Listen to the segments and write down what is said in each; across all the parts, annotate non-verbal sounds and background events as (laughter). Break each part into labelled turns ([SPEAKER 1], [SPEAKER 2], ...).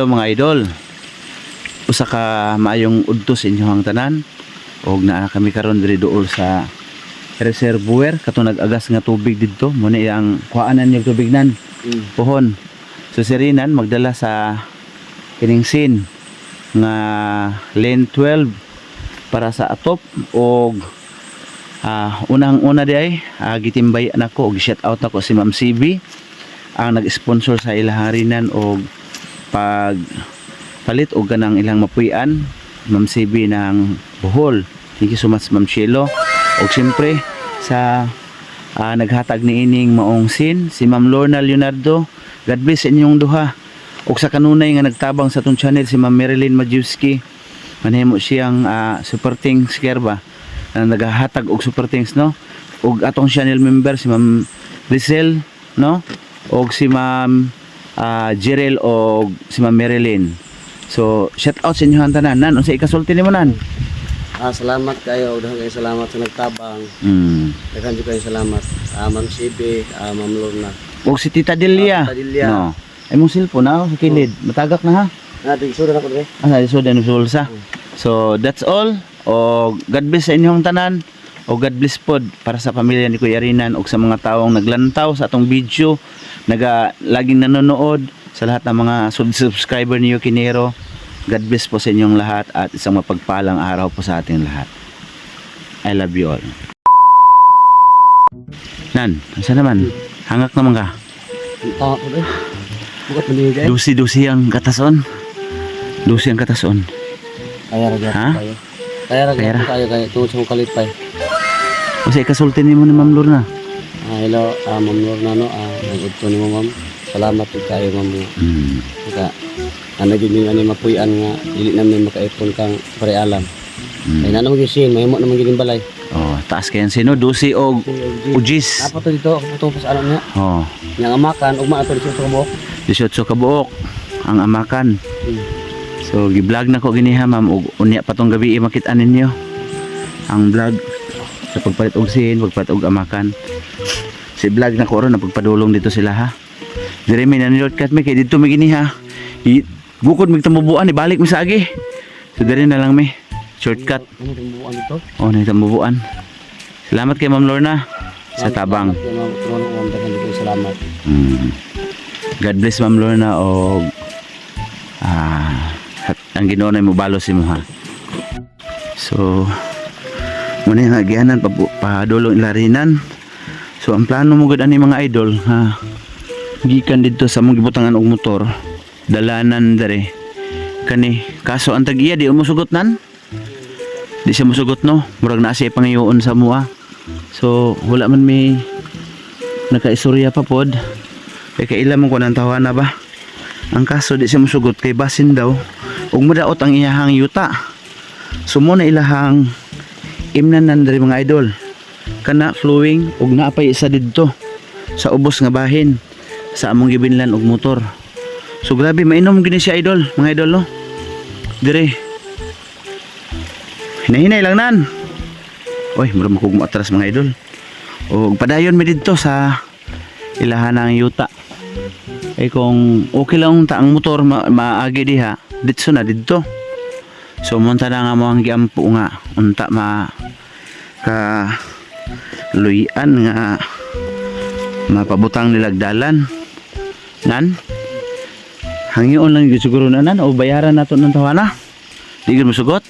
[SPEAKER 1] Hello mga idol. Usa ka maayong udto sa inyong tanan. Og naa kami karon diri duol sa reservoir kato nag-agas nga tubig didto mo ni ang kuaanan yung tubig nan
[SPEAKER 2] Mm.
[SPEAKER 1] pohon. So si Rinan magdala sa kining sin nga lane 12 para sa atop og ah, unang una di ay ah, gitimbay nako og shout out nako si Ma'am CB ang nag-sponsor sa ilaharinan og pag palit og ganang ilang mapuyan Ma'am CB ng Bohol thank you so much Ma'am Shelo. Og siyempre sa ah, naghatag ni ining maong sin si Ma'am Lorna Leonardo God bless inyong duha. Og sa kanunay nga nagtabang sa tong channel si Ma'am Marilyn Majewski. Manhimo siyang uh, super things ba? Na naghahatag og super things no? Og atong channel member si Ma'am Rizal no? Og si Ma'am ah, Jerel og si Ma'am Marilyn so shout out sa inyo tanan nan unsa ikasulti nimo nan
[SPEAKER 2] Ah, salamat kayo. Dahil kayo salamat sa nagtabang.
[SPEAKER 1] mm.
[SPEAKER 2] Daghan jud kayo salamat. Ah, Ma'am CB, ah, Ma'am Lorna.
[SPEAKER 1] og si Tita Delia
[SPEAKER 2] Ah, Tita Delia.
[SPEAKER 1] no ay mong cellphone na sa kilid matagak na ha
[SPEAKER 2] Ah, di sudan ako dire.
[SPEAKER 1] Ah, so din sa. So that's all. O God bless sa inyong tanan. O God bless pod para sa pamilya ni Kuya Rinan o sa mga taong naglantaw sa atong video, naga laging nanonood sa lahat ng mga sub- subscriber ni Yukinero. God bless po sa inyong lahat at isang mapagpalang araw po sa ating lahat. I love you all. Nan, asa naman? Hangak naman ka.
[SPEAKER 2] Ko. Bukat manigay.
[SPEAKER 1] Dusi-dusi ang katason. Dusi ang katason.
[SPEAKER 2] Kaya gyud
[SPEAKER 1] Ha?
[SPEAKER 2] Kaya ra
[SPEAKER 1] Kaya
[SPEAKER 2] kaya tuod sa mong kalipay.
[SPEAKER 1] Kasi ikasulti ni mo ni Ma'am Lorna.
[SPEAKER 2] Ah, hello, ah, Ma'am Lorna no. Ah, nagudto nimo Ma'am. Salamat jud kayo Ma'am.
[SPEAKER 1] Hmm.
[SPEAKER 2] Ka ana gyud ning ani mapuy-an nga dili namin makaipon kang parealam.
[SPEAKER 1] Hmm.
[SPEAKER 2] Ay na naman gyud sin, mahimo naman yung balay.
[SPEAKER 1] Oh, taas kayan sino? Dusi o ujis.
[SPEAKER 2] Apo to dito, ako to sa ano niya.
[SPEAKER 1] Oh,
[SPEAKER 2] Yang amakan, ugma ato dito sa kabok.
[SPEAKER 1] 18 ka buok ang amakan.
[SPEAKER 2] Hmm.
[SPEAKER 1] So, gi-vlog na ko giniha ma'am unya pa tong gabi makita ninyo ang vlog sa pagpalit og sin, pagpalit og amakan. Si vlog na ko ron na pagpadulong dito sila ha. Dire mi nanilot kat mi kay dito mi giniha. I, bukod mig tamubuan ibalik mi sa agi. So dire na lang mi. Shortcut.
[SPEAKER 2] Ano buwan dito?
[SPEAKER 1] Oh, na tamubuan. Salamat kay Ma'am Lorna sa tabang.
[SPEAKER 2] Salamat.
[SPEAKER 1] Mm. God bless Ma'am Lorna o ah ang Ginoo na mo balo si mo ha. So muna yung agianan pa padulong ilarinan. So ang plano mo gud ani mga idol ha? Gikan dito sa mong gibutangan og motor dalanan dere. Kani kaso ang tag-iya di mo sugot nan di siya musugot no? Murag na siya pangayoon sa mua. So wala man may nakaistorya pa pod. Kay kailan mo ko nang tawana ba? Ang kaso di siya musugot kay basin daw. Ug mudaot ang iyahang yuta. Sumo na ilahang imnan nandri mga idol. Kana flowing ug naapay isa didto sa ubos nga bahin sa among gibinlan og motor. So grabe mainom gini si idol mga idol no? Dire. Hinahinay lang nan. Oy mura makog mo atras mga idol. O padayon mi didto sa ilahan ng yuta. Eh kung okay lang ta ang motor ma maagi diha ditso na didto. So munta na nga mo ang giampo nga unta ma ka luyan nga mapabutang nilagdalan. Nan? Hangyoon lang gyud siguro na nan o bayaran nato ng tawana di gyud musugot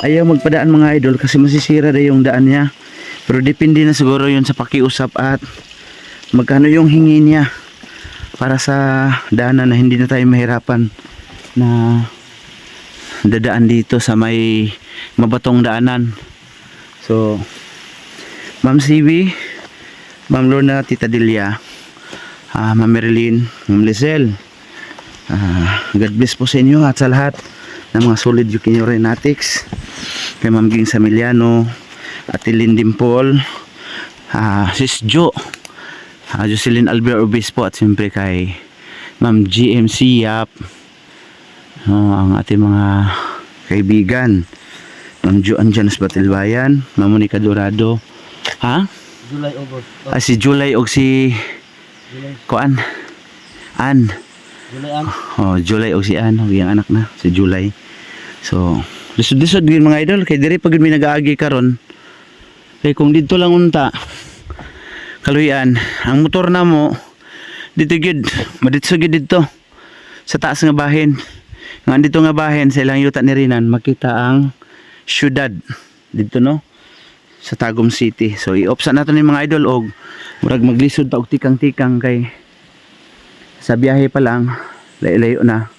[SPEAKER 1] ayaw magpadaan mga idol kasi masisira na yung daan niya. Pero depende na siguro yun sa pakiusap at magkano yung hingi niya para sa daanan na hindi na tayo mahirapan na dadaan dito sa may mabatong daanan. So Ma'am CB Ma'am Lorna Tita Delia ah, Ma'am Marilyn Ma'am Lizelle ah, God bless po sa inyo at sa lahat ng mga solid Yukinyo Renatics kay Ma'am Ging Samiliano Ate Lynn Paul ah, Sis Jo ah, Jocelyn Albert Obispo at siyempre kay Ma'am GMC Yap oh, ang ating mga kaibigan Ma'am Jo Anjanos Batilbayan Ma'am Monica Dorado ha?
[SPEAKER 2] July, August.
[SPEAKER 1] Ah, si July og si
[SPEAKER 2] July.
[SPEAKER 1] Kuan Ann.
[SPEAKER 2] Julian.
[SPEAKER 1] Oh, July og si og yung anak na, si July. So, lisod-lisod gyud mga idol kay diri pag mi nagaagi karon. Kay kung dito lang unta kaluyan, ang motor na mo dito gyud, maditso gyud dito sa taas nga bahin. Nga dito nga bahin sa ilang yuta ni Rinan makita ang syudad. Dito no? Sa Tagum City. So i-off sa nato ni mga idol og murag maglisod ta og tikang-tikang kay sa biyahe pa lang layo-layo na.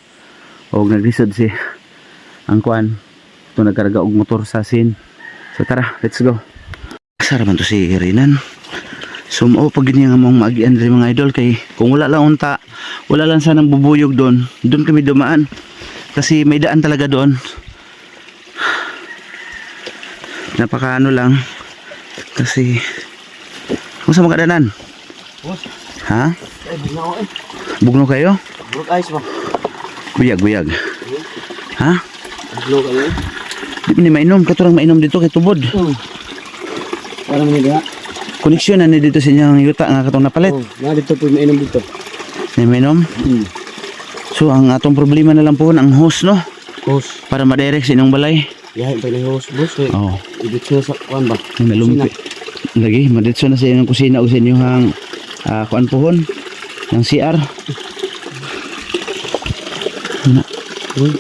[SPEAKER 1] Og naglisod si ang kuan ito nagkarga og motor sa sin. So tara let's go. Sara man to si Rinan. Sumao pag ganyan nga mong maagian diri mga idol kay kung wala lang unta wala lang sanang bubuyog doon doon kami dumaan kasi may daan talaga doon napaka ano lang kasi kung sa mga danan
[SPEAKER 2] Boss,
[SPEAKER 1] ha
[SPEAKER 2] eh, eh.
[SPEAKER 1] bugno kayo buyag buyag ha
[SPEAKER 2] eh.
[SPEAKER 1] Di ba ni mainom, katurang mainom dito kay tubod.
[SPEAKER 2] Oh. Para mo nila.
[SPEAKER 1] Koneksyon na dito sa inyong yuta nga katong napalit.
[SPEAKER 2] Oh, na dito po mainom dito.
[SPEAKER 1] Ni mainom.
[SPEAKER 2] Hmm.
[SPEAKER 1] So ang atong problema na lang po ang hose no
[SPEAKER 2] Host.
[SPEAKER 1] para ma-direct sa inyong balay.
[SPEAKER 2] Yahin pa ni host, boss. Eh.
[SPEAKER 1] Oh,
[SPEAKER 2] siya sa kuan ba?
[SPEAKER 1] may malumpi. Lagi maditso na sa inyong kusina o sa inyong uh, kuan pohon ng CR.
[SPEAKER 2] Uy,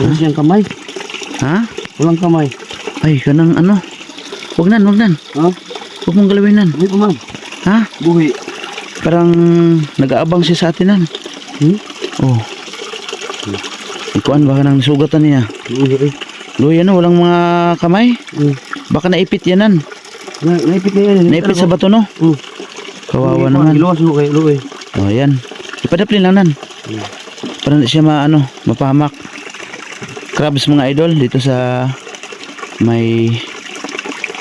[SPEAKER 2] Wala siyang kamay.
[SPEAKER 1] Ha?
[SPEAKER 2] Walang kamay.
[SPEAKER 1] Ay, kanang ano? Wag nan, wag nan.
[SPEAKER 2] Ha?
[SPEAKER 1] Wag mong galawin nan.
[SPEAKER 2] Buhi pa man.
[SPEAKER 1] Ha?
[SPEAKER 2] Buhi.
[SPEAKER 1] Parang nag-aabang siya sa atin nan.
[SPEAKER 2] Hmm?
[SPEAKER 1] Oh. Ikuan baka nang sugatan niya.
[SPEAKER 2] Eh.
[SPEAKER 1] Luya no, walang mga kamay.
[SPEAKER 2] Hmm.
[SPEAKER 1] Baka naipit yanan.
[SPEAKER 2] Na, naipit na yan.
[SPEAKER 1] Naipit sa bato no.
[SPEAKER 2] Hmm.
[SPEAKER 1] Kawawa naman.
[SPEAKER 2] Iluwas mo kay Luwe.
[SPEAKER 1] Oh, yan. Ipadaplin lang nan.
[SPEAKER 2] Hmm.
[SPEAKER 1] Para hindi siya maano, mapahamak. Crabs mga idol dito sa may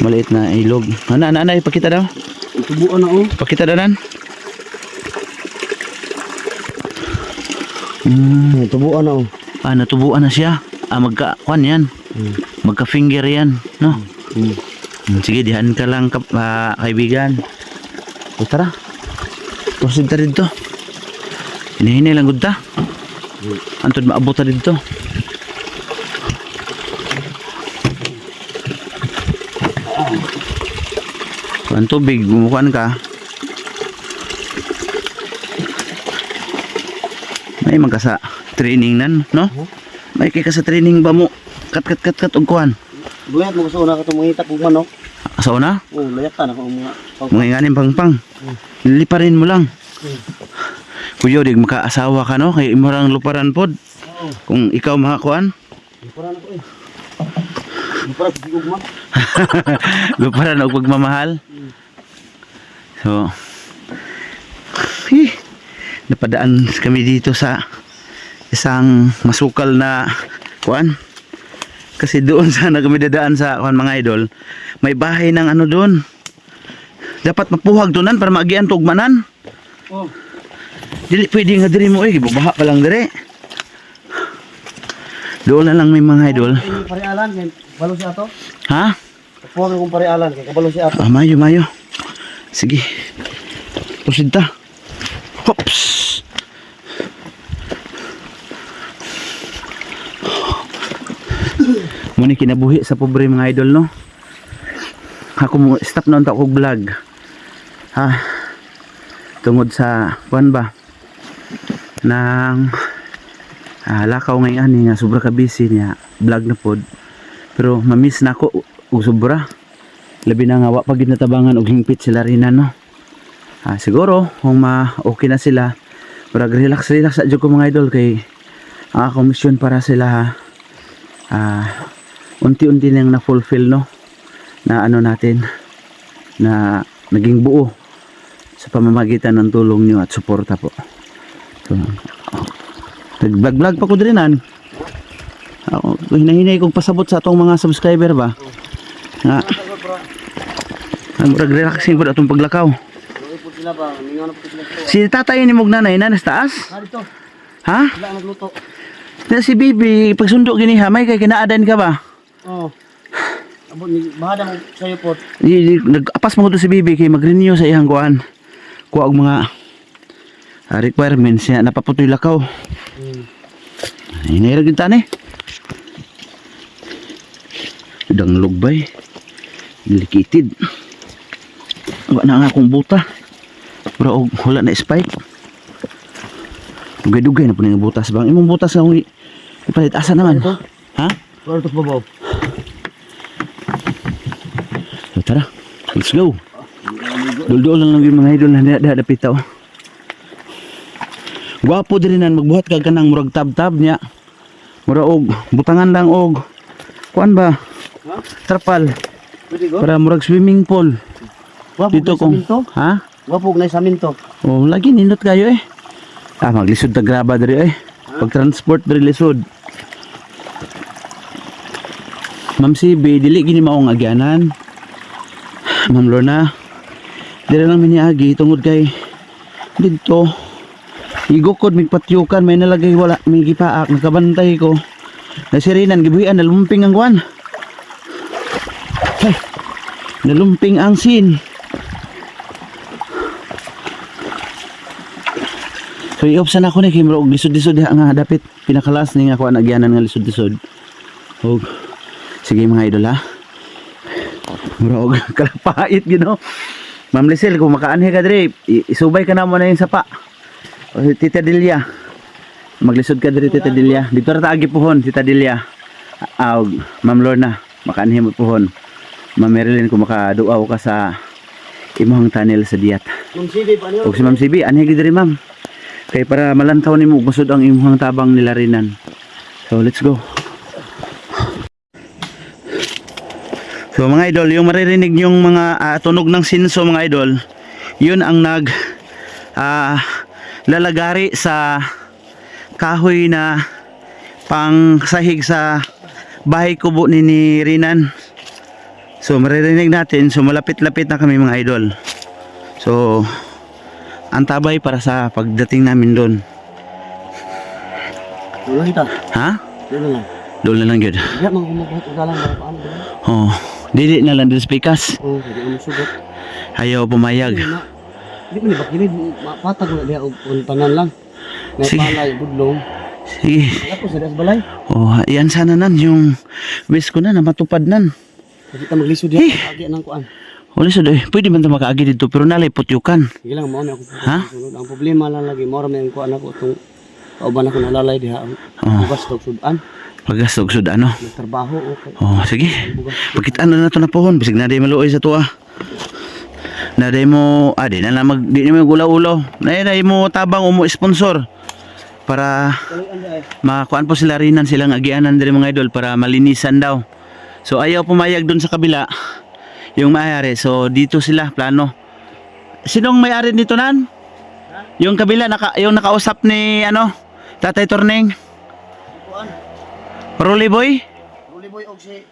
[SPEAKER 1] maliit na ilog. Ano, ano, ano, ipakita daw.
[SPEAKER 2] Tubuan na oh.
[SPEAKER 1] Pakita daw nan. Hmm,
[SPEAKER 2] Tubuan na oh.
[SPEAKER 1] Ah, natubuan na siya. Ah, magka, kwan yan.
[SPEAKER 2] Hmm.
[SPEAKER 1] Magka finger yan, no?
[SPEAKER 2] Hmm,
[SPEAKER 1] Sige, dihan ka lang kap, ah, kaibigan. O tara. Proceed ta dito. Hinihinay lang gud ta. Antod maabot ta dito. Kuan tubig, gumukuan ka. May magka sa training nan, no? May kay ka sa training ba mo? Kat kat kat kat og kuan.
[SPEAKER 2] Buyat mo gusto na ka tumungita kung manok.
[SPEAKER 1] Asa na?
[SPEAKER 2] Oh, layak ta na kung mga
[SPEAKER 1] Mga inganin pang pang. Liparin mo lang.
[SPEAKER 2] Hmm.
[SPEAKER 1] Kuya, dig makaasawa ka no? Kay imorang luparan pod.
[SPEAKER 2] Oo.
[SPEAKER 1] Kung ikaw makakuan,
[SPEAKER 2] Para na ko eh. Para sa ugma.
[SPEAKER 1] luparan og pagmamahal. So, hi, napadaan kami dito sa isang masukal na kuan. Kasi doon sana kami dadaan sa (laughs) kuan mga idol. May bahay ng ano doon. Dapat mapuhag doon para maagian tugmanan.
[SPEAKER 2] Oh.
[SPEAKER 1] Dili pwede nga diri mo eh, baha pa lang diri. Doon na lang may mga idol.
[SPEAKER 2] Parealan kay balo si ato.
[SPEAKER 1] Ha?
[SPEAKER 2] Puno kong parealan kay kabalo si ato.
[SPEAKER 1] Ah, mayo, mayo. Sige. Proceed ta. Hops. Muni kinabuhi sa pobre mga idol no. Ako mo stop na unta kog vlog. Ha. Tungod sa kuan ba? Nang ah, lakaw ngayon ani nga sobra ka busy niya vlog na pod. Pero mamiss na ako og sobra labi na nga wa pag natabangan og hingpit sila rin no ah, siguro kung ma okay na sila parag relax relax sa ko mga idol kay ang akong mission para sila ah, unti-unti nang na-fulfill no na ano natin na naging buo sa pamamagitan ng tulong nyo at suporta po so, nag-vlog vlog pa ko din ako hinahinay kong pasabot sa atong mga subscriber ba nga ang relaxing ko atong paglakaw.
[SPEAKER 2] Po.
[SPEAKER 1] Si tatay ni mong nanay na nasa taas?
[SPEAKER 2] Ha.
[SPEAKER 1] Ha?
[SPEAKER 2] Ang nagluto.
[SPEAKER 1] Na si Bibi, pagsundo gini ha, may kay kinaadan ka ba?
[SPEAKER 2] Oh. Abo ni bahada mo sayo
[SPEAKER 1] di- Nag-apas mo to si Bibi kay mag-renew sa iyang kuan. Kuha og mga ah, requirements niya napaputoy lakaw.
[SPEAKER 2] Hmm.
[SPEAKER 1] Inirag yung tani. Dang lugbay. Likitid. Wala na nga akong buta. Pero wala na spike. Dugay-dugay na po ng butas bang. Imong butas i- ipalit. Asa naman?
[SPEAKER 2] Ito?
[SPEAKER 1] Ha?
[SPEAKER 2] Wala ito pa ba?
[SPEAKER 1] So, tara. Let's go. Dul-dul lang lang yung mga idol na da pitaw. Gwapo din nan magbuhat ka kanang murag tab-tab niya. Mura og butangan lang og kuan ba?
[SPEAKER 2] Ha?
[SPEAKER 1] Trapal para murag swimming pool.
[SPEAKER 2] Wapog
[SPEAKER 1] Dito
[SPEAKER 2] na minto?
[SPEAKER 1] ha?
[SPEAKER 2] Wapog na sa minto.
[SPEAKER 1] Oh, lagi nindot kayo eh. Ah, maglisod ta graba diri eh. Pag transport diri lisod. Ma'am CB, dili gini maong agyanan. Ma'am Lorna, dili lang miniagi tungod kay dito. Igukod mig patyukan may nalagay wala may gipaak nakabantay ko. Nasirinan gibuhian nalumping ang kuan. Ay, nalumping ang sin. So iopsan ako ni Kimro og lisod-lisod diha nga dapit pinakalas ni nga ako nagyanan nga lisod-lisod. Og sige mga idol ha. Mura og (laughs) kalapait gino. Ma'am Lisel kung makaanhi ka diri, isubay ka na mo na yung sapa. O Tita Delia. Maglisod ka diri Tita Delia. Dito ra ta agi puhon Tita Delia. Ah, og Ma'am Lorna, makaanhi mo puhon. Ma'am Marilyn kung makaduaw ka sa imong tunnel sa diyat.
[SPEAKER 2] Ma'am Sidi, paano?
[SPEAKER 1] Og si Ma'am CB, anhi gid diri ma'am. Kay para malantaw nimo kusod ang imong tabang nilarinan. So let's go. So mga idol, yung maririnig yung mga ah, tunog ng sinso mga idol, yun ang nag ah, lalagari sa kahoy na pang sahig sa bahay kubo ni, ni Rinan. So maririnig natin, so malapit-lapit na kami mga idol. So ang tabay para sa pagdating namin doon.
[SPEAKER 2] Wala kita.
[SPEAKER 1] Ha?
[SPEAKER 2] Wala lang.
[SPEAKER 1] Doon na lang yun.
[SPEAKER 2] Diya, mga kumabuhat ko lang. Paano ba?
[SPEAKER 1] Oh, dili na lang din speakers.
[SPEAKER 2] Oo, hindi mo sugot.
[SPEAKER 1] Ayaw pumayag.
[SPEAKER 2] Hindi. Hindi mo ni bakilid. Patag na diya og tanan lang. May
[SPEAKER 1] Sige.
[SPEAKER 2] palay, budlong.
[SPEAKER 1] Sige.
[SPEAKER 2] Po sa das balay.
[SPEAKER 1] Oh, yan sana nan yung wish ko na na matupad nan.
[SPEAKER 2] Hindi ta maglisod diya. Agi nang kuan.
[SPEAKER 1] Wala sa doy. Pwede man ta makaagi dito pero nalay putyukan.
[SPEAKER 2] Sige lang, na ako.
[SPEAKER 1] Ha?
[SPEAKER 2] Ang problema lang lagi, mora may ang kuan ako itong kauban ako nalalay diha.
[SPEAKER 1] Oh.
[SPEAKER 2] bugas daw sudan.
[SPEAKER 1] Pagastog sud ano.
[SPEAKER 2] Nagtrabaho. Okay.
[SPEAKER 1] Oh, sige.
[SPEAKER 2] Bugas.
[SPEAKER 1] Pakitaan na nato na pohon bisig na day maluoy sa tuwa. Na day mo, ah, di na lang mag di na mo gulaw-ulaw. Na day mo tabang umo sponsor para makuan po sila rinan silang agianan diri mga idol para malinisan daw. So ayaw pumayag doon sa kabila yung may-ari. So dito sila plano. Sinong may-ari nito nan? Yung kabila naka yung nakausap ni ano? Tatay Torning,
[SPEAKER 2] Kuan.
[SPEAKER 1] Rolly Boy?
[SPEAKER 2] Ruli boy og si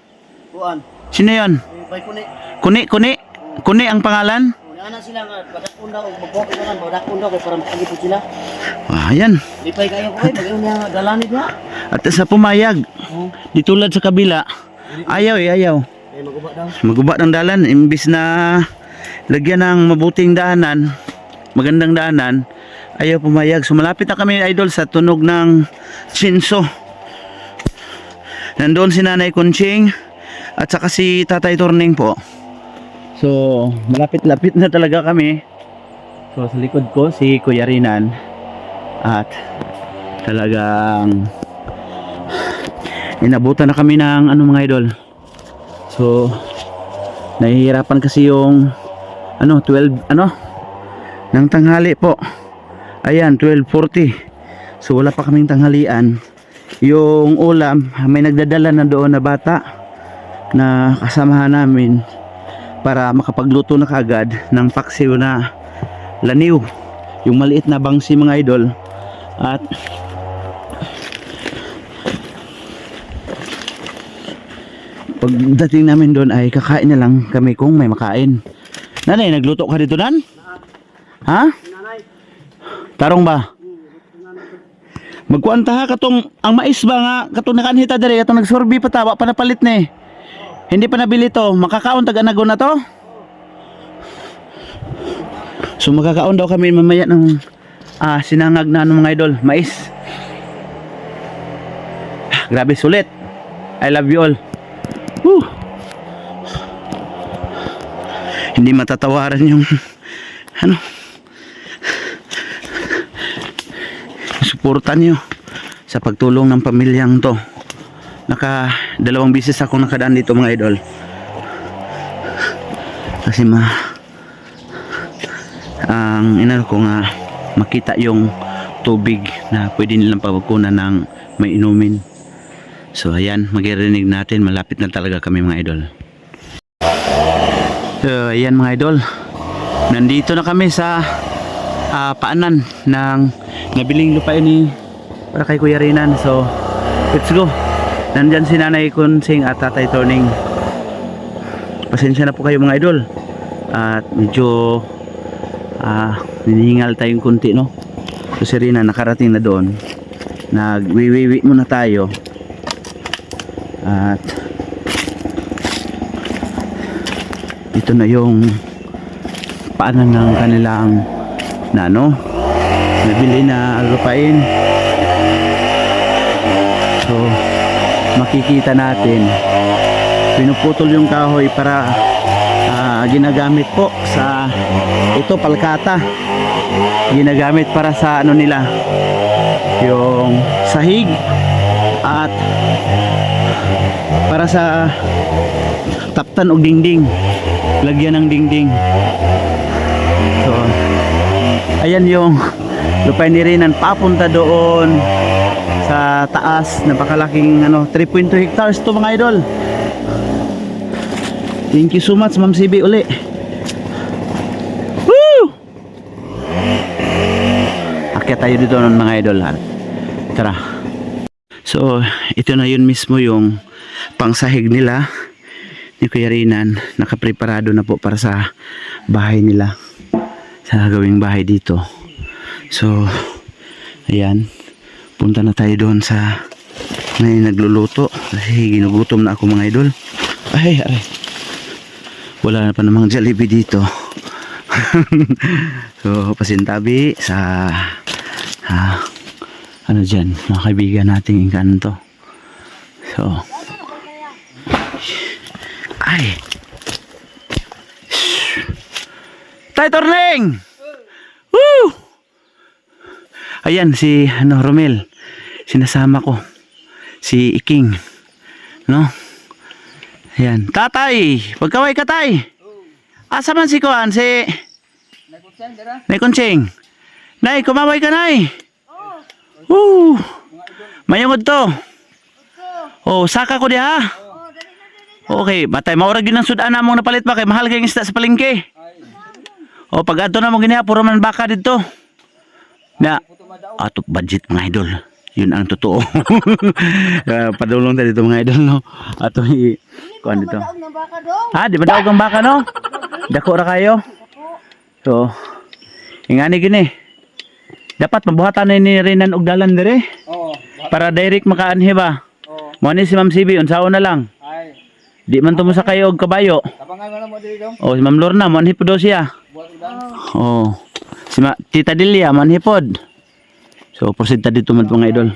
[SPEAKER 2] kuan.
[SPEAKER 1] Sino 'yon?
[SPEAKER 2] Eh, Bay kuni.
[SPEAKER 1] Kuni, Kuni. Kuni ang pangalan?
[SPEAKER 2] Ana sila nga badakon daw og ko kan badakon daw kay para makagi po sila.
[SPEAKER 1] Ah, yan.
[SPEAKER 2] Lipay kayo ko kay pag niya dalani diha.
[SPEAKER 1] At sa pumayag,
[SPEAKER 2] Oh.
[SPEAKER 1] di tulad sa kabila, ayaw eh, ayaw.
[SPEAKER 2] Kay maguba daw.
[SPEAKER 1] Maguba ng dalan, imbis na lagyan ng mabuting daanan, magandang daanan, ayaw pumayag. So malapit na kami idol sa tunog ng Chinso. Nandoon si Nanay Kunching at saka si Tatay Torning po. So malapit-lapit na talaga kami. So sa likod ko si Kuya Rinan at talagang inabutan na kami ng ano mga idol. So nahihirapan kasi yung ano 12 ano ng tanghali po. Ayan 12:40. So wala pa kaming tanghalian. Yung ulam may nagdadala na doon na bata na kasamahan namin para makapagluto na kagad ng paksiw na laniw. Yung maliit na bangsi mga idol. At pagdating namin doon ay kakain na lang kami kung may makain. Nanay, nagluto ka dito nan? Ha? Tarong ba? Magkuanta ha katong ang mais ba nga katong nakanhita diri katong nagsorbi pa tawa pa ni. Hindi pa nabili to. Makakaon taga na to. So makakaon daw kami mamaya ng ah, sinangag na ano mga idol, mais. Grabe sulit. I love you all. Woo. Hindi matatawaran yung ano suporta nyo sa pagtulong ng pamilyang to. Naka dalawang bisis ako nakadaan dito mga idol. Kasi ma ang inano ko nga makita yung tubig na pwede nilang pagkukunan ng may inumin. So ayan, magirinig natin. Malapit na talaga kami mga idol. So ayan mga idol. Nandito na kami sa ah, paanan ng nabiling lupain ni para kay Kuya Rinan. So let's go. Nandyan si Nanay Kunsing at Tatay Turning. Pasensya na po kayo mga idol. At medyo ah hinihingal tayong kunti no. So si Rina nakarating na doon. Nagwiwiwi muna tayo. At ito na yung paanan ng kanilang na ano nabili na lupain so makikita natin. Pinuputol yung kahoy para ah, ginagamit po sa ito palkata. Ginagamit para sa ano nila? Yung sahig at para sa taptan o dingding lagyan ng dingding. So ayan yung lupay ni Rinan papunta doon sa taas napakalaking ano 3.2 hectares to mga idol. Thank you so much ma'am CB uli. Woo! akyat tayo dito nun mga idol. Tara so ito na yun mismo yung pangsahig nila ni Kuya Rinan nakapreparado na po para sa bahay nila sa gawing bahay dito. So ayan. Punta na tayo doon sa may nagluluto. Kasi ginugutom na ako mga idol. Ay aray. Wala na pa namang Jollibee dito. (laughs) So pasintabi sa ah, ano dyan mga kaibigan nating inkanto so ay Tay Torning Woo! Ayan si ano Romel. Sinasama ko si Iking. No? Ayan. Tatay, pagkaway ka tay. Asa man si Kuan si Nay Kunching. Nay, kumaway ka nay. Oh. Mayungod to. Oh, saka ko diha. Okay, batay maurag din ang sudan na mong napalit ba kay mahal kayong isda sa palengke. O pag ato na mo giniha puro man baka dito. Na ato budget mga idol. Yun ang totoo. uh, (laughs) padulong tayo dito mga idol no. Ato i kuan dito. Ha, di ba daog ang baka no? Dako ra kayo. So, ingani gini. Dapat mabuhatan na ni Renan og dalan dire
[SPEAKER 2] Oo.
[SPEAKER 1] para direct makaanhi ba.
[SPEAKER 2] Oo.
[SPEAKER 1] Mo ni si Ma'am Sibi unsaon na lang.
[SPEAKER 2] Ay.
[SPEAKER 1] Di man tumo sa kayo og kabayo.
[SPEAKER 2] Tapangan mo na mo diri dong.
[SPEAKER 1] O si Ma'am Lorna manhi po daw siya. Oh. Si Ma Tita Delia manhipod. So proceed ta dito man mga idol.